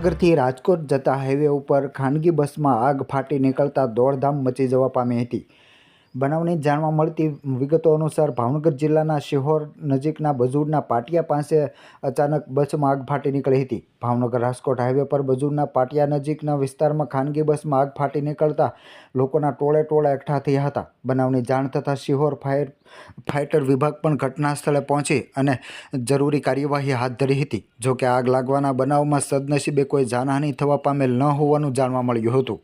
ભાવનગરથી રાજકોટ જતા હાઈવે ઉપર ખાનગી બસમાં આગ ફાટી નીકળતા દોડધામ મચી જવા પામી હતી. બનાવની જાણવા મળતી વિગતો અનુસાર ભાવનગર જિલ્લાના શિહોર નજીકના બજુડના પાટિયા પાસે અચાનક બસમાં આગ ફાટી નીકળી હતી. ભાવનગર રાજકોટ હાઈવે પર બજુડના પાટિયા નજીકના વિસ્તારમાં ખાનગી બસમાં આગ ફાટી નીકળતા લોકોના ટોળે ટોળા એકઠા થયા હતા. બનાવની જાણ થતાં શિહોર ફાયર ફાઇટર વિભાગ પણ ઘટના સ્થળે પહોંચી અને જરૂરી કાર્યવાહી હાથ ધરી હતી. જોકે આગ લાગવાના બનાવમાં સદનસીબે કોઈ જાનહાનિ થવા પામેલ ન હોવાનું જાણવા મળ્યું હતું.